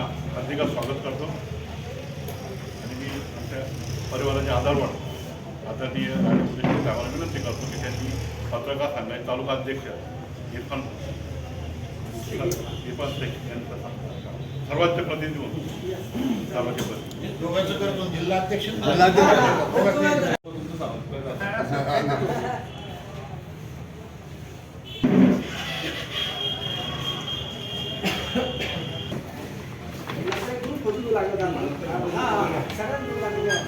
मी हार्दिक स्वागत करतो. आणि मी आमच्या परिवाराचे आधारवड आदरणीय राणे साहेबांना विनंती करतो की त्यांनी पत्रकार संघाचे तालुका अध्यक्ष इरफान इरफान शेख यांचा सर्वांचे प्रतिनिधी होतो तालुक्याचे प्रतिनिधी. दोघांचं करतो जिल्हा अध्यक्ष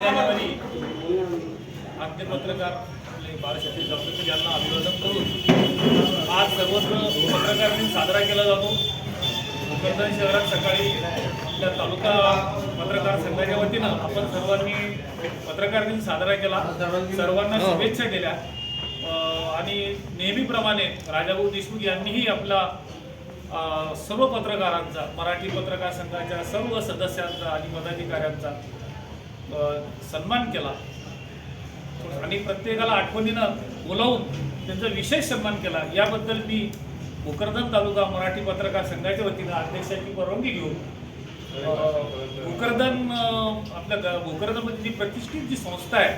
त्यामध्ये आद्य पत्रकार आपले बाळशास्त्री जांभेकर यांना अभिवादन करून आज सर्वत्र पत्रकार दिन साजरा केला जातो भोकरदन शहरात सकाळी आपल्या तालुका पत्रकार संघाच्या वतीनं आपण सर्वांनी पत्रकार दिन साजरा केला. सर्वांना शुभेच्छा दिल्या. आणि नेहमीप्रमाणे राजाभाऊ देशमुख यांनीही आपला सर्व पत्रकारांचा मराठी पत्रकार संघाच्या सर्व सदस्यांचा आणि पदाधिकाऱ्यांचा सन्मान केला. आणि प्रत्येकाला आठवणीनं बोलावून त्यांचा विशेष सन्मान केला. याबद्दल मी भोकरदन तालुका मराठी पत्रकार संघाच्या वतीनं अध्यक्षाची परवानगी घेऊन गोकर्धन आपल्या गोकर्धनमध्ये जी प्रतिष्ठित जी संस्था आहे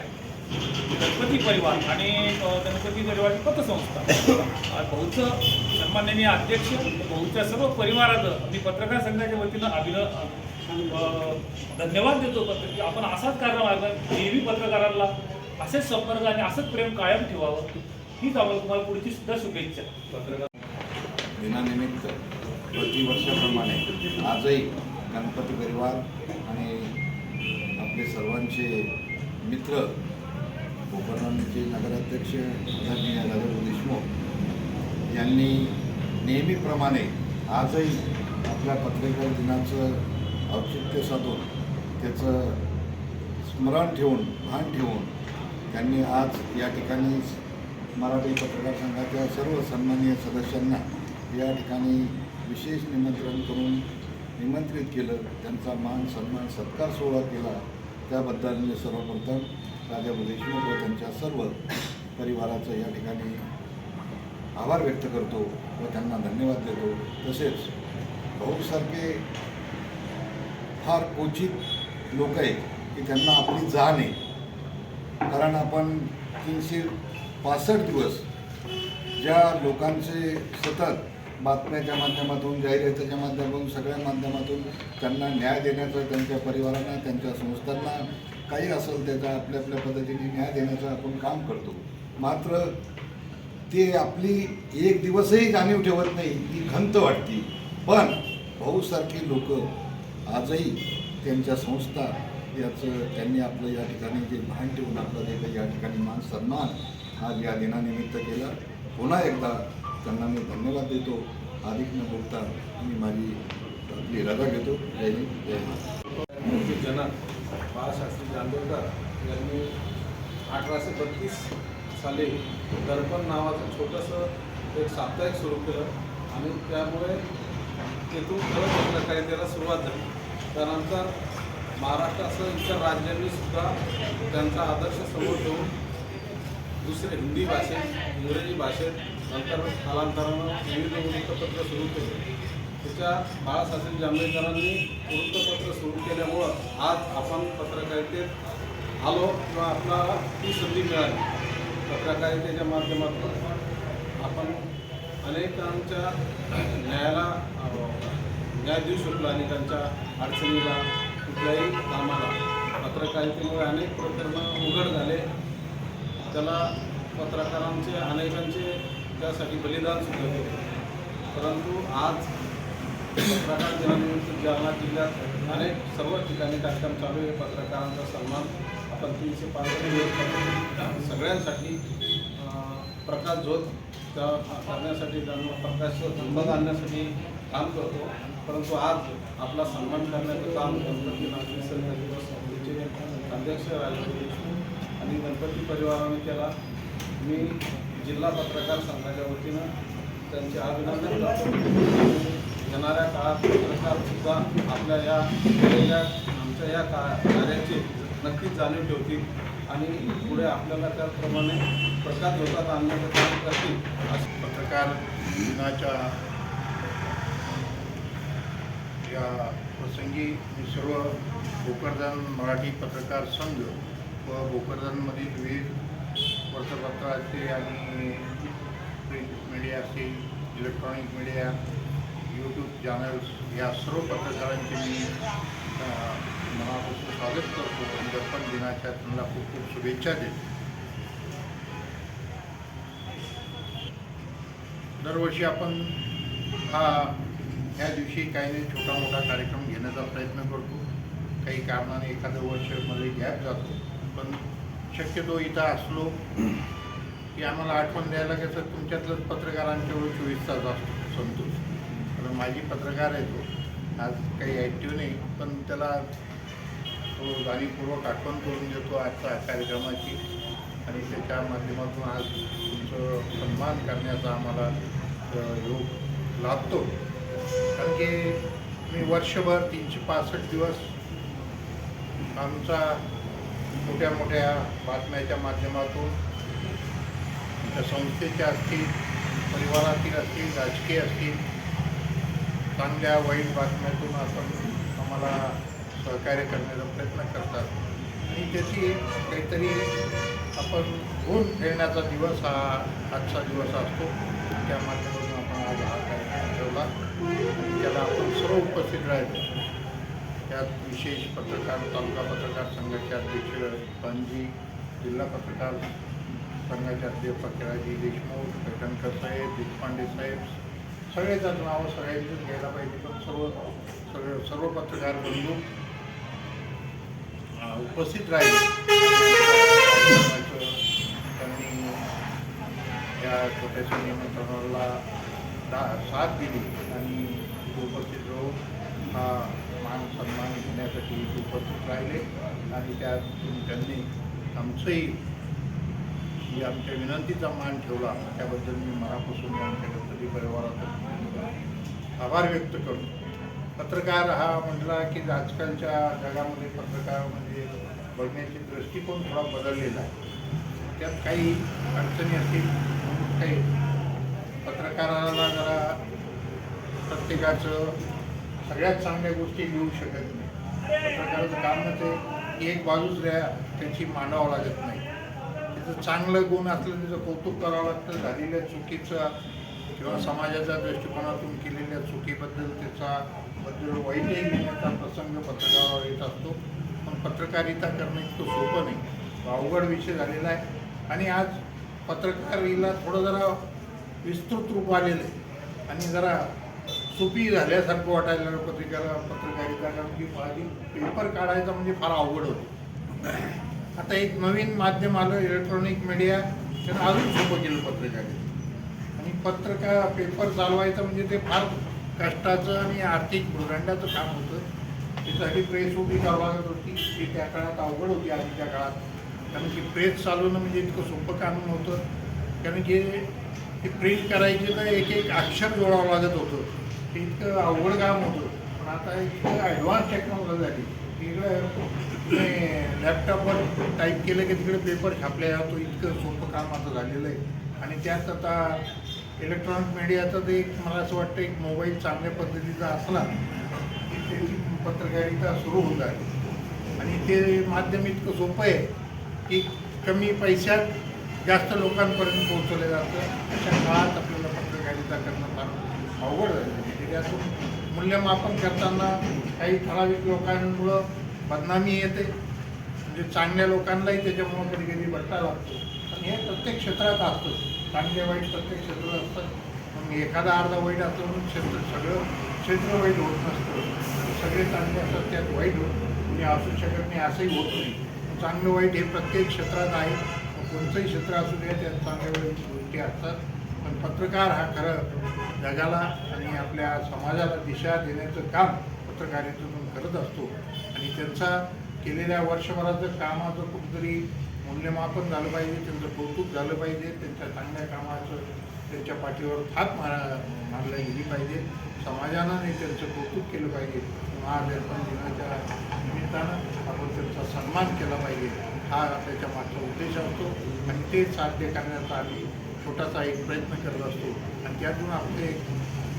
गणपती परिवार आणि गणपती परिवारची पतसंस्था. अ, भाऊचं सन्माननीय अध्यक्ष भाऊच्या सर्व परिवाराचं मी पत्रकार संघाच्या वतीनं अभिन धन्यवाद देतो की आपण असाच कारभार नेहमी पत्रकारांना असेच संपर्क आणि असंच प्रेम कायम ठेवावं हीच आम्हाला तुम्हाला पुढची सुद्धा शुभेच्छा. दिनानिमित्त प्रतिवर्षाप्रमाणे आजही गणपती परिवार आणि आपले सर्वांचे मित्र भोकरदनचे नगराध्यक्ष आदरणीय राजाभाऊ देशमुख यांनी नेहमीप्रमाणे आजही आपल्या पत्रकार दिनाचं औचित्य साधून त्याचं स्मरण ठेवून भान ठेवून त्यांनी आज या ठिकाणी मराठी पत्रकार संघाच्या सर्व सन्माननीय सदस्यांना या ठिकाणी विशेष निमंत्रण करून निमंत्रित केलं त्यांचा मान सन्मान सत्कार सोहळा केला. त्याबद्दल मी सर्वप्रथम राजाभाऊ देशमुख व त्यांच्या सर्व परिवाराचं या ठिकाणी आभार व्यक्त करतो व त्यांना धन्यवाद देतो. तसेच भाऊसारखे फार क्वचित लोक आहेत की त्यांना आपली जाण आहे. कारण आपण तीनशे पासष्ट दिवस ज्या लोकांचे सतत बातम्याच्या माध्यमातून जाहिरातीच्या माध्यमातून सगळ्या माध्यमातून त्यांना न्याय देण्याचा त्यांच्या परिवारांना त्यांच्या संस्थांना काही असेल त्याचा आपल्या आपल्या पद्धतीने न्याय देण्याचं आपण काम करतो. मात्र ते आपली एक दिवसही जाणीव ठेवत नाही ही खंत वाटते. पण भाऊसारखी लोक आजही त्यांच्या संस्था याचं त्यांनी आपलं या ठिकाणी जे भान ठेवून आपलं जे काही या ठिकाणी मान सन्मान आज या दिनानिमित्त केला. पुन्हा एकदा त्यांना मी धन्यवाद देतो. अधिक न बोलता मी माझी आपली रजा घेतो. जय हिंद जय महाराष्ट्र. जनक बाळशास्त्री जांभेकर यांनी अठराशे बत्तीस साली दर्पण नावाचं छोटंसं एक साप्ताहिक सुरू केलं आणि त्यामुळे तिथून खरं त्याला सुरुवात झाली. त्यानंतर महाराष्ट्रासह इतर राज्यांनी सुद्धा त्यांचा आदर्श समोर ठेवून दुसरे हिंदी भाषेत इंग्रजी भाषेत नंतर कालांतरानं विविध वृत्तपत्र सुरू केले. त्याच्या बाळासाहेब जांभेकरांनी वृत्तपत्र सुरू केल्यामुळं आज आपण पत्रकारितेत आलो किंवा आपल्याला ती संधी मिळाली. पत्रकारितेच्या माध्यमातून. आपण अनेकांच्या न्यायाला न्याय देऊ शकलो अनेकांच्या अडचणीला कुठल्याही कामाला. पत्रकारितेमुळे अनेक प्रकरणं उघड झाले. त्याला पत्रकारांचे अनेकांचे त्यासाठी बलिदान सुद्धा केले परंतु आज पत्रकार दिनानिमित्त जालना जिल्ह्यात अनेक सर्व ठिकाणी कार्यक्रम चालू आहे. पत्रकारांचा सन्मान आपण तीनशे पाच सगळ्यांसाठी प्रकाश झोत त्या करण्यासाठी त्यांना प्रकाश झोत आणण्यासाठी काम करतो. परंतु आज आपला सन्मान करण्याचं काम गणपती नागरी संघ दिवस अध्यक्ष राजेंद्र आणि गणपती परिवाराने केला. मी जिल्हा पत्रकार संघाच्या वतीनं त्यांचे अभिनंदन करतो. येणाऱ्या काळात पत्रकार सुद्धा आपल्या या केलेल्या आमच्या या का कार्याची नक्कीच जाणीव ठेवतील आणि पुढे आपल्याला त्याचप्रमाणे प्रकाश लोकात आणण्याचं काम करतील असं पत्रकार दिनाच्या या प्रसंगी मी सर्व भोकरदन मराठी पत्रकार संघ व भोकरदनमधील विविध वर्तपत्राचे आणि प्रिंट मीडिया असेल इलेक्ट्रॉनिक मीडिया यूट्यूब चॅनल्स या सर्व पत्रकारांचे मी मनापासून स्वागत करतो आणि दर्पण दिनाच्या त्यांना खूप खूप शुभेच्छा देतो. दरवर्षी आपण हा ह्या दिवशी काही नाही छोटा मोठा कार्यक्रम घेण्याचा प्रयत्न करतो. काही कारणाने एखादं वर्षामध्ये गॅप जातो. पण शक्यतो इथं असलो की आम्हाला आठवण द्यायला कसं तुमच्यातलंच पत्रकारांच्यावर चोवीस तास असतो संतोष. कारण माझी पत्रकार आहे तो. आज काही ॲक्टिव्ह नाही पण त्याला तो जाणीवपूर्वक आठवण करून देतो आजच्या कार्यक्रमाची. आणि त्याच्या माध्यमातून आज तुमचं सन्मान करण्याचा आम्हाला योग लाभतो. कारण की मी वर्षभर तीनशे पासष्ट दिवस आमचा मोठ्या मोठ्या बातम्याच्या माध्यमातून त्या संस्थेच्या असतील परिवारातील असतील राजकीय असतील चांगल्या वाईट बातम्यातून आपण आम्हाला सहकार्य करण्याचा प्रयत्न करतात. आणि त्याची काहीतरी आपण गुण खेळण्याचा दिवस हा आजचा दिवस असतो. त्या माध्यमातून आपण आज हा कार्यक्रम ठेवला. त्याला आपण सर्व उपस्थित राहायचो त्यात विशेष पत्रकार तालुका पत्रकार संघाचे अध्यक्ष पणजी जिल्हा पत्रकार संघाचे अध्यक्ष पत्राजी देशमुख पैठणकर साहेब देशपांडे साहेब सगळेजण नावं सगळ्यांचीच घ्यायला पाहिजे. पण सर्व सगळे सर्व पत्रकार बंधू उपस्थित राहिले. त्यांनी या छोट्याशा निमंत्रणाला दा- साथ दिली आणि उपस्थित राहून हा मान सन्मान घेण्यासाठी उपस्थित राहिले. आणि त्यातून त्यांनी आमचंही जी आमच्या विनंतीचा मान ठेवला. त्याबद्दल मी मनापासून आमच्या गणपती परिवाराचा आभार व्यक्त करतो पत्रकार हा म्हटला की आजकालच्या जगामध्ये पत्रकार म्हणजे बघण्याची दृष्टिकोन थोडा बदललेला आहे. त्यात काही अडचणी असतील काही पत्रकाराला जरा प्रत्येकाचं सगळ्यात चांगल्या गोष्टी लिहू शकत नाही. पत्रकाराचं काम आहे की एक बाजूच द्या त्याची मांडावं लागत नाही. त्याचं चांगलं गुण असलं त्याचं कौतुक करावं लागतं. झालेल्या चुकीचं किंवा समाजाच्या दृष्टिकोनातून केलेल्या चुकीबद्दल त्याचा बद्दल वाईटही घेण्याचा प्रसंग पत्रकारावर येत असतो. पण पत्रकारिता करणं इतकं सोपं नाही. अवघड विषय झालेला आहे. आणि आज पत्रकारीला थोडं जरा विस्तृत रूप आलेलं आहे. आणि जरा सोपी झाल्यासारखं वाटायला लागलं. पत्रिकाला पत्रकारिता कारण की आधी पेपर काढायचा म्हणजे फार अवघड होतं. आता एक नवीन माध्यम आलं इलेक्ट्रॉनिक मीडिया त्यानं अजून सोपं केलं पत्रकारिता. आणि पत्रका पेपर चालवायचं म्हणजे ते फार कष्टाचं आणि आर्थिक भुरंड्याचं काम होतं. त्यासाठी प्रेस उभी करावं लागत होती. ती त्या काळात अवघड होती आधीच्या काळात. कारण की प्रेस चालवणं म्हणजे इतकं सोपं काम नव्हतं. कारण की ती प्रिंट करायची तर एक एक अक्षर जोडावं लागत होतं. इतकं अवघड काम होतं. पण आता इतकं ॲडव्हान्स टेक्नॉलॉजी झाली. तिकडं लॅपटॉपवर टाईप केलं की तिकडे पेपर छापले जातो इतकं सोपं काम आता झालेलं आहे. आणि त्यात आता इलेक्ट्रॉनिक मीडियाचं ते एक मला असं वाटतं एक मोबाईल चांगल्या पद्धतीचा असला की त्याची पत्रकारिता सुरू होत आहे आणि ते माध्यम इतकं सोपं आहे की कमी पैशात जास्त लोकांपर्यंत पोहोचवलं जातं. अशा काळात आपल्याला पत्रकारिता करणं फार अवघड झालं म्हणजे असून मूल्यमापन करताना काही ठराविक लोकांमुळं बदनामी येते. म्हणजे चांगल्या लोकांनाही त्याच्यामुळं कधी कधी बट्टा लागतो. पण हे प्रत्येक क्षेत्रात असतं. चांगले वाईट प्रत्येक क्षेत्रात असतं. मग एखादा अर्धा वाईट असतो म्हणून क्षेत्र सगळं क्षेत्र वाईट होत नसतं. सगळे चांगले असतात त्यात वाईट होत म्हणजे असू शकत नाही असंही होत नाही. चांगलं वाईट हे प्रत्येक क्षेत्रात आहे. कोणतंही क्षेत्र असू दे त्यात चांगल्या वाईट गोष्टी असतात. पण पत्रकार हा खरं जगाला आणि आपल्या समाजाला दिशा देण्याचं काम पत्रकारितेतून करत असतो. आणि त्यांचा केलेल्या वर्षभराचं कामाचं कुठंतरी मूल्यमापन झालं पाहिजे त्यांचं कौतुक झालं पाहिजे त्यांच्या चांगल्या कामाचं त्यांच्या पाठीवर थाप मारा मारल्या गेली पाहिजे. समाजानं त्यांचं कौतुक केलं पाहिजे. महादेवपण दिनाच्या निमित्तानं आपण त्यांचा सन्मान केला पाहिजे. हा त्याच्या मागचा उद्देश असतो. आणि ते साध्य करण्याचा आम्ही छोटासा एक प्रयत्न करत असतो. आणि त्यातून आपले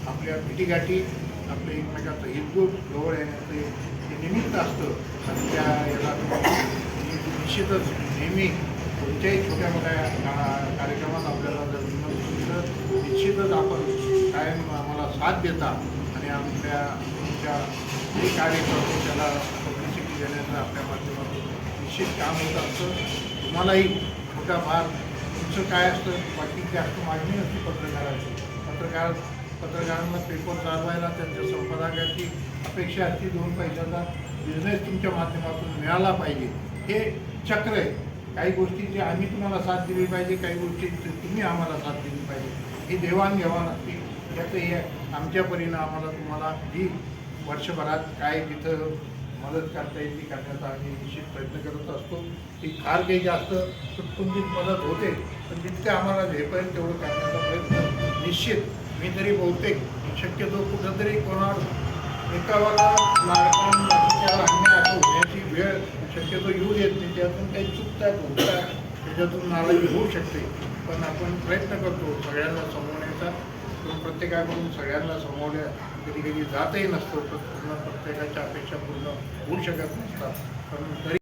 आपल्या भेटीगाठी आपले एकमेकाचं हितगुट जवळ येण्याचे ते निमित्त असतं आणि त्या याला निश्चितच नेहमी कोणत्याही छोट्या मोठ्या का- कार्यक्रमात आपल्याला जर निश्चितच आपण कायम आम्हाला साथ देता. आणि आपल्या तुमच्या जे कार्य करतो त्याला पब्लिसिटी देण्याचं आपल्या माध्यमातून निश्चित काम होत असतं. तुम्हालाही छोटा छोटाफार तुमचं काय असतं? बाकी जास्त मागणी असते पत्रकाराची. पत्रकार पत्रकारांना पेपर चालवायला त्यांच्या संपादकाची अपेक्षा असती. दोन पैशाचा बिझनेस तुमच्या माध्यमातून मिळाला पाहिजे. हे चक्र आहे. काही गोष्टींची आम्ही तुम्हाला साथ दिली पाहिजे. काही गोष्टींची तुम्ही आम्हाला साथ दिली पाहिजे. ही देवाणघेवाण असते. त्याचं हे आमच्या परीनं आम्हाला तुम्हाला जी वर्षभरात काय तिथं मदत करता येईल ती करण्याचा आम्ही निश्चित प्रयत्न करत असतो. ती फार काही जास्त तुटपुंजीत मदत होते पण जितकं आम्हाला झेपेल तेवढं करण्याचा प्रयत्न निश्चित. मी तरी बहुतेक शक्यतो कुठंतरी कोणावर एकावाला लाडकांना अन्याय होण्याची वेळ शक्यतो येऊ देत नाही. त्यातून काही चुकतात होतात त्याच्यातून नाराजी होऊ शकते. पण आपण प्रयत्न करतो सगळ्यांना समवण्याचा पण प्रत्येकाकडून सगळ्यांना समोर कधी कधी जातही नसतो पण पूर्ण प्रत्येकाच्या अपेक्षा पूर्ण होऊ शकत नसतात. पण तरी